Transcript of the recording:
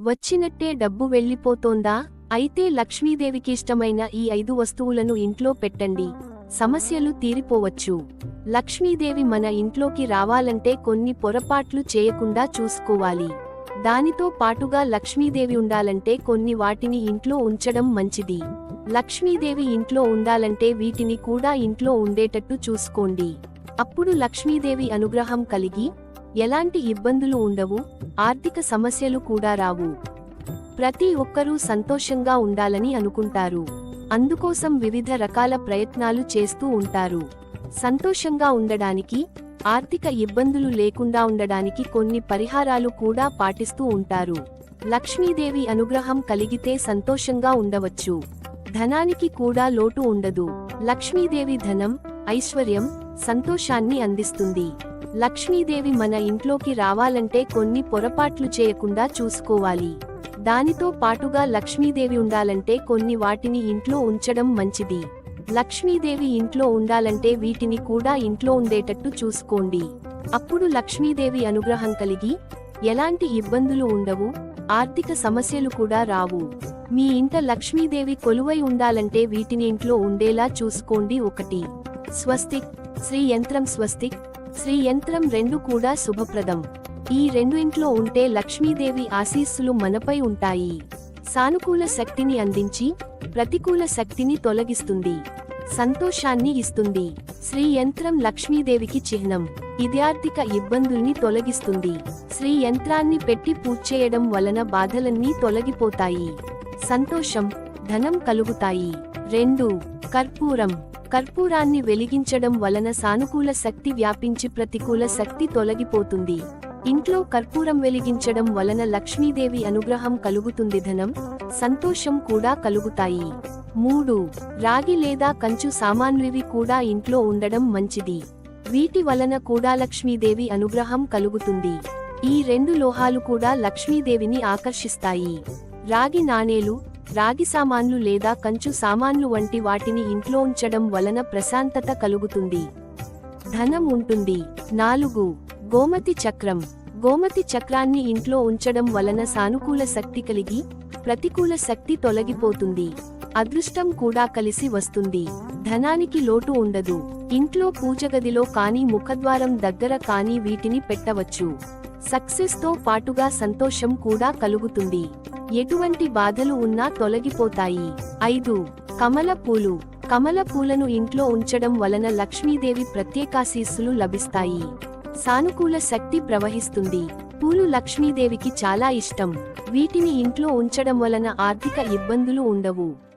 వచ్చినట్టే డబ్బు వెళ్ళిపోతోందా? అయితే లక్ష్మీదేవికి ఇష్టమైన ఈ ఐదు వస్తువులను ఇంట్లో పెట్టండి. సమస్యలు తీరిపోవచ్చు. లక్ష్మీదేవి మన ఇంట్లోకి రావాలంటే కొన్ని పొరపాట్లు చేయకుండా చూసుకోవాలి. దానితో పాటుగా లక్ష్మీదేవి ఉండాలంటే కొన్ని వాటిని ఇంట్లో ఉంచడం మంచిది. లక్ష్మీదేవి ఇంట్లో ఉండాలంటే వీటిని కూడా ఇంట్లో ఉండేటట్టు చూసుకోండి. అప్పుడు లక్ష్మీదేవి అనుగ్రహం కలిగి ఎలాంటి ఇబ్బందులు ఉండవు ఆర్థిక సమస్యలు కూడా రావు. ప్రతి ఒక్కరూ సంతోషంగా ఉండాలని అనుకుంటారు. అందుకోసం వివిధ రకాల ప్రయత్నాలు చేస్తూ ఉంటారు. సంతోషంగా ఉండడానికి ఆర్థిక ఇబ్బందులు లేకుండా ఉండడానికి కొన్ని పరిహారాలు కూడా పాటిస్తూ ఉంటారు. లక్ష్మీదేవి అనుగ్రహం కలిగితే సంతోషంగా ఉండవచ్చు. ధనానికి కూడా లోటు ఉండదు. లక్ష్మీదేవి ధనం ఐశ్వర్యం సంతోషాన్ని అందిస్తుంది. లక్ష్మీదేవి మన ఇంట్లోకి రావాలంటే కొన్ని పొరపాట్లు చేయకుండా చూసుకోవాలి. దానితో పాటుగా లక్ష్మీదేవి ఉండాలంటే కొన్ని వాటిని ఇంట్లో ఉంచడం మంచిది. లక్ష్మీదేవి ఇంట్లో ఉండాలంటే వీటిని కూడా ఇంట్లో ఉండేటట్టు చూసుకోండి. అప్పుడు లక్ష్మీదేవి అనుగ్రహం కలిగి ఎలాంటి ఇబ్బందులు ఉండవు ఆర్థిక సమస్యలు కూడా రావు. మీ ఇంట లక్ష్మీదేవి కొలువై ఉండాలంటే వీటిని ఇంట్లో ఉండేలా చూసుకోండి ఒకటి. స్వస్తిక్ శ్రీ యంత్రం స్వస్తిక్ శ్రీ యంత్రం రెండు కూడా శుభప్రదం. ఈ రెండింట్లో ఉంటే లక్ష్మీదేవి ఆశీస్సులు మనపై ఉంటాయి. సానుకూల శక్తిని అందించి ప్రతికూల శక్తిని తొలగిస్తుంది. సంతోషాన్ని ఇస్తుంది. శ్రీ యంత్రం లక్ష్మీదేవికి చిహ్నం. ఇద్యార్థిక ఇబ్బందుల్ని తొలగిస్తుంది. శ్రీ యంత్రాన్ని పెట్టి పూడ్చేయడం వలన బాధలన్నీ తొలగిపోతాయి. సంతోషం ధనం కలుగుతాయి. రెండు కర్పూరం. కర్పూరాన్ని వెలిగించడం వలన సానుకూల శక్తి వ్యాపించి ప్రతికూల శక్తి తొలగిపోతుంది. ఇంట్లో కర్పూరం వెలిగించడం వలన లక్ష్మీదేవి అనుగ్రహం కలుగుతుంది ధనం సంతోషం కూడా కలుగుతాయి. మూడు రాగి లేదా కంచు సామాన్లివి కూడా ఇంట్లో ఉండడం మంచిది. వీటి వలన కూడా లక్ష్మీదేవి అనుగ్రహం కలుగుతుంది. ఈ రెండు లోహాలు కూడా లక్ష్మీదేవిని ఆకర్షిస్తాయి. రాగి నాణేలు రాగి సామాన్లు లేదా కంచు సామాన్లు వంటి వాటిని ఇంట్లో ఉంచడం వలన ప్రశాంతత కలుగుతుంది. ధనం ఉంటుంది. నాలుగు. గోమతి చక్రం. గోమతి చక్రాన్ని ఇంట్లో ఉంచడం వలన సానుకూల శక్తి కలిగి ప్రతికూల శక్తి తొలగిపోతుంది. అదృష్టం కూడా కలిసి వస్తుంది. ధనానికి లోటు ఉండదు. ఇంట్లో పూజగదిలో కానీ ముఖద్వారం దగ్గర కానీ వీటిని పెట్టవచ్చు. సక్సెస్తో పాటుగా సంతోషం కూడా కలుగుతుంది. ఎటువంటి బాధలు ఉన్నా తొలగిపోతాయి. ఐదు. కమల పూలు. కమల పూలను ఇంట్లో ఉంచడం వలన లక్ష్మీదేవి ప్రత్యేకాశీస్సులు లభిస్తాయి. సానుకూల శక్తి ప్రవహిస్తుంది. పూలు లక్ష్మీదేవికి చాలా ఇష్టం. వీటిని ఇంట్లో ఉంచడం వలన ఆర్థిక ఇబ్బందులు ఉండవు.